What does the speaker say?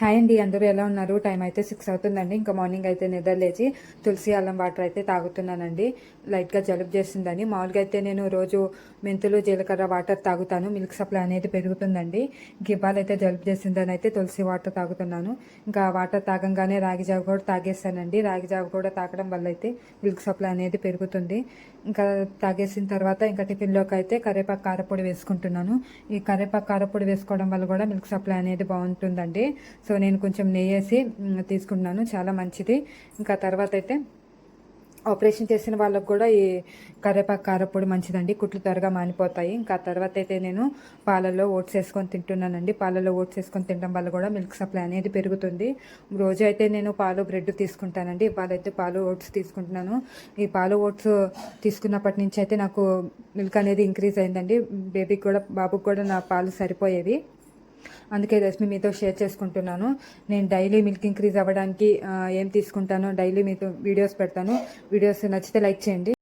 Hi అండి అందరూ ఎలా ఉన్నారు? టైం అయితే సిక్స్ అవుతుందండి. ఇంకా మార్నింగ్ అయితే నిద్ర లేచి తులసి అల్లం వాటర్ అయితే తాగుతున్నానండి. లైట్గా జలుబు చేసిందని మామూలుగా అయితే నేను రోజు మెంతులు జీలకర్ర వాటర్ తాగుతాను. మిల్క్ సప్లై అనేది పెరుగుతుందండి. గిబ్బాలైతే అయితే జలుబు చేసిందని అయితే తులసి వాటర్ తాగుతున్నాను. ఇంకా వాటర్ తాగంగానే రాగి జావ కూడా తాగేస్తానండి రాగి జావ కూడా తాగడం వల్ల అయితే మిల్క్ సప్లై అనేది పెరుగుతుంది. ఇంకా తాగేసిన తర్వాత ఇంకా టిఫిన్లోకి అయితే కరివేపాకు కారపొడి వేసుకుంటున్నాను. ఈ కరేపాకు కారపొడి వేసుకోవడం వల్ల కూడా మిల్క్ సప్లై అనేది బాగుంటుందండి. సో నేను కొంచెం నెయ్యి వేసి తీసుకుంటున్నాను చాలా మంచిది. ఇంకా తర్వాత అయితే ఆపరేషన్ చేసిన వాళ్ళకు కూడా ఈ కరివేపాకు కారపొడి మంచిదండి. కుట్లు త్వరగా మానిపోతాయి. ఇంకా తర్వాత అయితే నేను పాలల్లో ఓట్స్ వేసుకొని తింటున్నానండి. పాలలో ఓట్స్ వేసుకొని తినడం వల్ల కూడా మిల్క్ సప్లై అనేది పెరుగుతుంది. రోజు అయితే నేను పాలు బ్రెడ్ తీసుకుంటానండి. ఇవాళ అయితే పాలు ఓట్స్ తీసుకుంటున్నాను. ఈ పాలు ఓట్స్ తీసుకున్నప్పటి నుంచి అయితే నాకు మిల్క్ అనేది ఇంక్రీజ్ అయిందండి. బేబీకి కూడా బాబుకి కూడా నా పాలు సరిపోయేవి. అందుకే రష్మి మీతో షేర్ చేసుకుంటున్నాను. నేను డైలీ మిల్క్ ఇంక్రీజ్ అవ్వడానికి ఏం తీసుకుంటానో డైలీ మీతో వీడియోస్ పెడతాను. వీడియోస్ నచ్చితే లైక్ చేయండి.